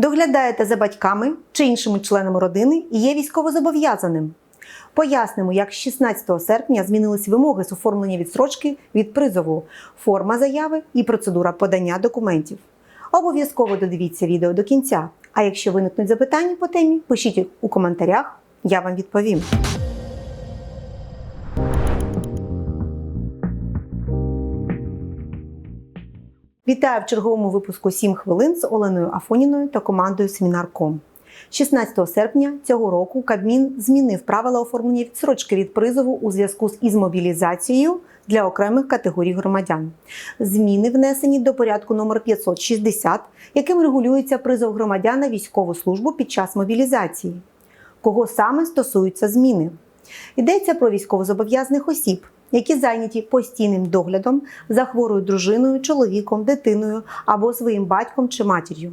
доглядаєте за батьками чи іншими членами родини і є військовозобов'язаним. Пояснимо, як з 16 серпня змінились вимоги з оформлення відстрочки від призову, форма заяви і процедура подання документів. Обов'язково додивіться відео до кінця. А якщо виникнуть запитання по темі, пишіть у коментарях, я вам відповім. Вітаю в черговому випуску «7 хвилин з Оленою Афоніною та командою Семінар.ком. 16 серпня цього року Кабмін змінив правила оформлення відсрочки від призову у зв'язку з ізмобілізацією для окремих категорій громадян. Зміни внесені до порядку номер 560, яким регулюється призов громадян на військову службу під час мобілізації. Кого саме стосуються зміни? Йдеться про військовозобов'язаних осіб, які зайняті постійним доглядом за хворою дружиною, чоловіком, дитиною або своїм батьком чи матір'ю.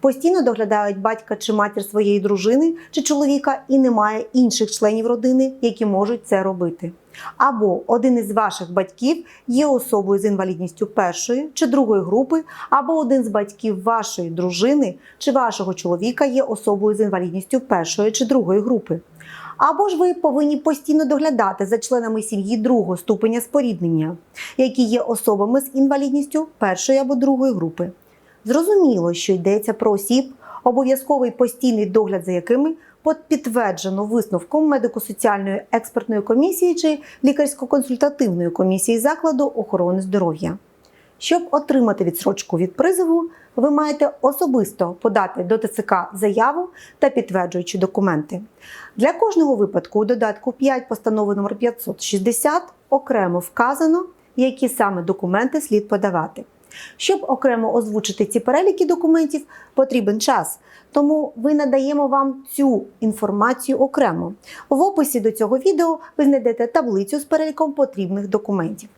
Постійно доглядають батька чи матір своєї дружини чи чоловіка, і немає інших членів родини, які можуть це робити. Або один із ваших батьків є особою з інвалідністю першої чи другої групи, або один з батьків вашої дружини чи вашого чоловіка є особою з інвалідністю першої чи другої групи. Або ж ви повинні постійно доглядати за членами сім'ї другого ступеня споріднення, які є особами з інвалідністю першої або другої групи. Зрозуміло, що йдеться про осіб, обов'язковий постійний догляд за якими підтверджено висновком медико-соціальної експертної комісії чи лікарсько-консультативної комісії закладу охорони здоров'я. Щоб отримати відсрочку від призову, ви маєте особисто подати до ТЦК заяву та підтверджуючі документи. Для кожного випадку у додатку 5 постанови номер 560 окремо вказано, які саме документи слід подавати. Щоб окремо озвучити ці переліки документів, потрібен час. Тому ми надаємо вам цю інформацію окремо. В описі до цього відео ви знайдете таблицю з переліком потрібних документів.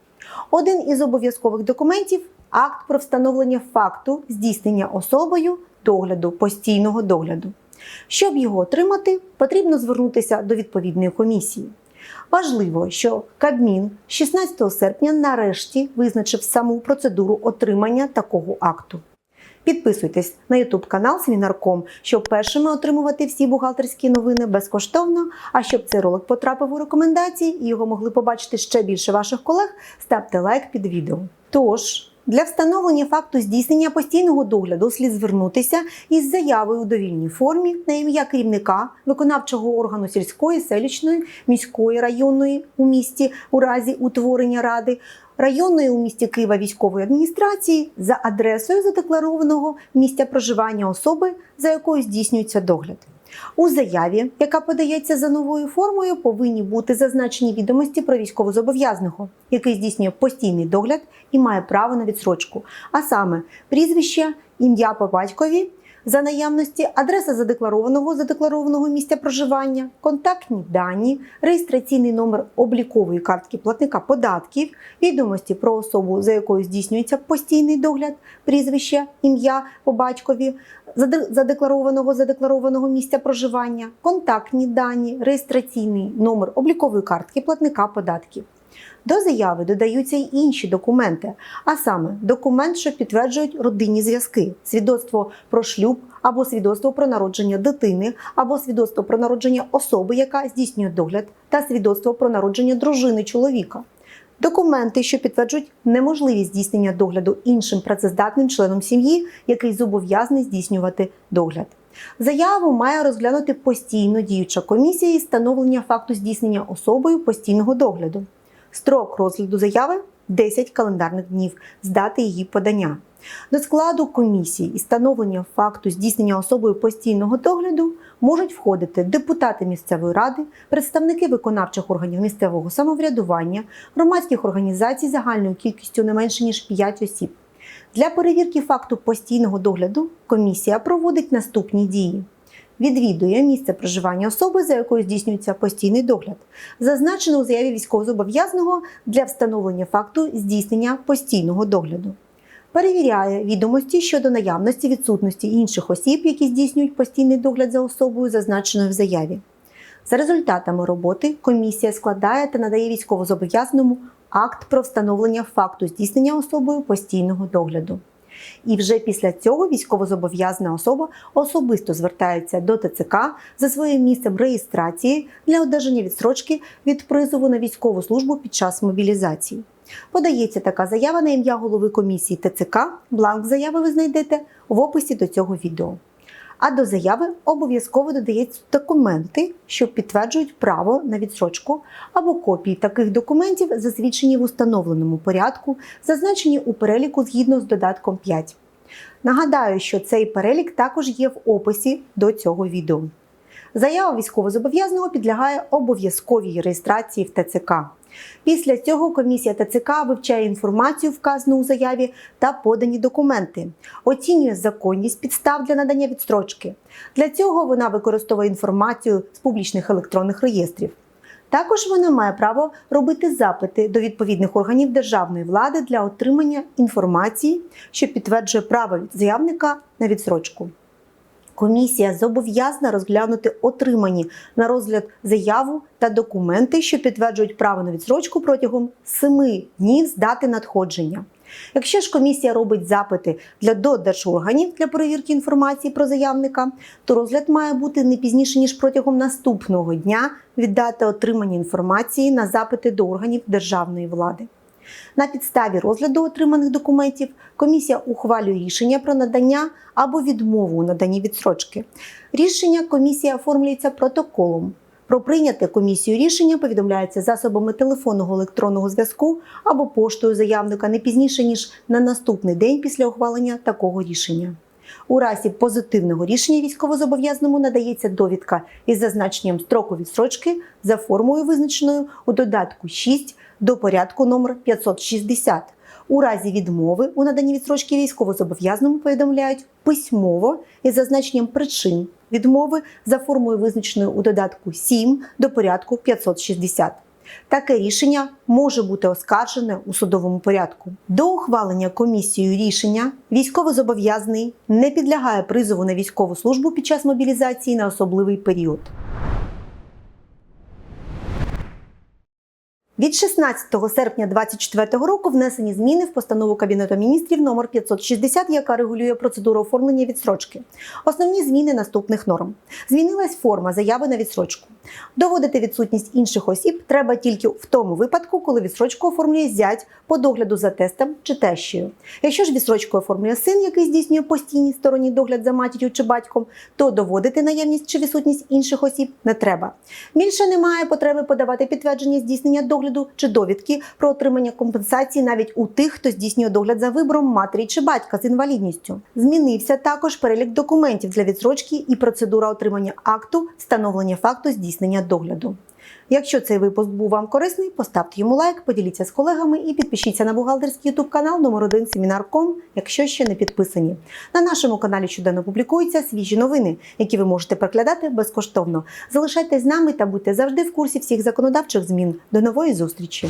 Один із обов'язкових документів акт про встановлення факту здійснення особою догляду, постійного догляду. Щоб його отримати, потрібно звернутися до відповідної комісії. Важливо, що Кабмін 16 серпня нарешті визначив саму процедуру отримання такого акту. Підписуйтесь на YouTube канал Свінарком, щоб першими отримувати всі бухгалтерські новини безкоштовно. А щоб цей ролик потрапив у рекомендації і його могли побачити ще більше ваших колег, ставте лайк під відео. Тож. Для встановлення факту здійснення постійного догляду слід звернутися із заявою у довільній формі на ім'я керівника виконавчого органу сільської, селищної, міської районної у місті у разі утворення ради, районної у місті Києва військової адміністрації за адресою задекларованого місця проживання особи, за якою здійснюється догляд. У заяві, яка подається за новою формою, повинні бути зазначені відомості про військовозобов'язаного, який здійснює постійний догляд і має право на відсрочку, а саме прізвище, ім'я по батькові. За наявності адреса задекларованого задекларованого місця проживання, контактні дані, реєстраційний номер облікової картки платника податків, відомості про особу, за якою здійснюється постійний догляд, прізвище, ім'я по батькові, задекларованого задекларованого місця проживання, контактні дані, реєстраційний номер облікової картки платника податків. До заяви додаються й інші документи, а саме документ, що підтверджують родинні зв'язки, свідоцтво про шлюб або свідоцтво про народження дитини, або свідоцтво про народження особи, яка здійснює догляд, та свідоцтво про народження дружини чоловіка. Документи, що підтверджують неможливість здійснення догляду іншим працездатним членом сім'ї, який зобов'язаний здійснювати догляд. Заяву має розглянути постійно діюча комісія із встановлення факту здійснення особою постійного догляду. Строк розгляду заяви 10 календарних днів з дати її подання. До складу комісії і встановлення факту здійснення особою постійного догляду можуть входити депутати місцевої ради, представники виконавчих органів місцевого самоврядування, громадських організацій загальною кількістю не менше ніж 5 осіб. Для перевірки факту постійного догляду комісія проводить наступні дії. Відвідує місце проживання особи, за якою здійснюється постійний догляд, зазначено у заяві військовозобов'язаного для встановлення факту здійснення постійного догляду. Перевіряє відомості щодо наявності відсутності інших осіб, які здійснюють постійний догляд за особою, зазначеною в заяві. За результатами роботи комісія складає та надає військовозобов'язаному акт про встановлення факту здійснення особою постійного догляду. І вже після цього військовозобов'язана особа особисто звертається до ТЦК за своїм місцем реєстрації для одержання відстрочки від призову на військову службу під час мобілізації. Подається така заява на ім'я голови комісії ТЦК. Бланк заяви ви знайдете в описі до цього відео. А до заяви обов'язково додаються документи, що підтверджують право на відсрочку, або копії таких документів, засвідчені в установленому порядку, зазначені у переліку згідно з додатком 5. Нагадаю, що цей перелік також є в описі до цього відео. Заява військовозобов'язаного підлягає обов'язковій реєстрації в ТЦК. Після цього комісія ТЦК вивчає інформацію, вказану у заяві, та подані документи, оцінює законність підстав для надання відстрочки. Для цього вона використовує інформацію з публічних електронних реєстрів. Також вона має право робити запити до відповідних органів державної влади для отримання інформації, що підтверджує право заявника на відстрочку. Комісія зобов'язана розглянути отримані на розгляд заяву та документи, що підтверджують право на відсрочку протягом 7 днів з дати надходження. Якщо ж комісія робить запити для додержорганів для перевірки інформації про заявника, то розгляд має бути не пізніше ніж протягом наступного дня від дати отримання інформації на запити до органів державної влади. На підставі розгляду отриманих документів комісія ухвалює рішення про надання або відмову у наданні відсрочки. Рішення комісія оформлюється протоколом. Про прийняте комісію рішення повідомляється засобами телефонного електронного зв'язку або поштою заявника не пізніше ніж на наступний день після ухвалення такого рішення. У разі позитивного рішення військовозобов'язаному надається довідка із зазначенням строку відстрочки за формою, визначеною у додатку 6 до порядку номер 560. У разі відмови у наданні відстрочки військовозобов'язаному повідомляють письмово із зазначенням причин відмови за формою, визначеною у додатку 7 до порядку 560. Таке рішення може бути оскаржене у судовому порядку. До ухвалення комісією рішення військовозобов'язаний не підлягає призову на військову службу під час мобілізації на особливий період. Від 16 серпня 2024 року внесені зміни в постанову Кабінету міністрів номер 560, яка регулює процедуру оформлення відсрочки. Основні зміни наступних норм: змінилась форма заяви на відсрочку. Доводити відсутність інших осіб треба тільки в тому випадку, коли відсрочку оформлює зять по догляду за тестом чи тещею. Якщо ж відсрочку оформлює син, який здійснює постійний сторонній догляд за матір'ю чи батьком, то доводити наявність чи відсутність інших осіб не треба. Більше немає потреби подавати підтвердження здійснення догляду чи довідки про отримання компенсації навіть у тих, хто здійснює догляд за вибором матері чи батька з інвалідністю. Змінився також перелік документів для відсрочки і процедура отримання акту встановлення факту здійснення догляду. Якщо цей випуск був вам корисний, поставте йому лайк, поділіться з колегами і підпишіться на бухгалтерський ютуб канал номер 1 Семінар.ком, якщо ще не підписані. На нашому каналі щоденно публікуються свіжі новини, які ви можете переглядати безкоштовно. Залишайтесь з нами та будьте завжди в курсі всіх законодавчих змін. До нової зустрічі!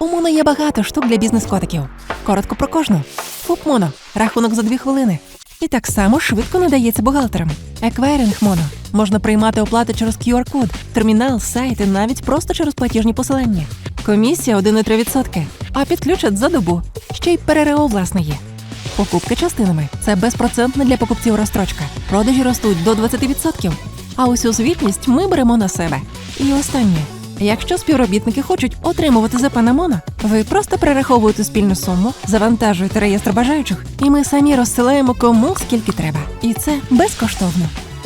У Моно є багато штук для бізнес-котиків. Коротко про кожну. ФУП Моно. Рахунок за дві хвилини. І так само швидко надається бухгалтерам. Еквайринг Моно. Можна приймати оплати через QR-код, термінал, сайт і навіть просто через платіжні посилання. Комісія 1,3%. А підключать за добу. Ще й ПРРО власне є. Покупки частинами це безпроцентна для покупців розстрочка. Продажі ростуть до 20%. А усю звітність ми беремо на себе. І останнє. Якщо співробітники хочуть отримувати ЗП на Моно, ви просто перераховуєте спільну суму, завантажуєте реєстр бажаючих, і ми самі розсилаємо кому скільки треба. І це безкоштовно.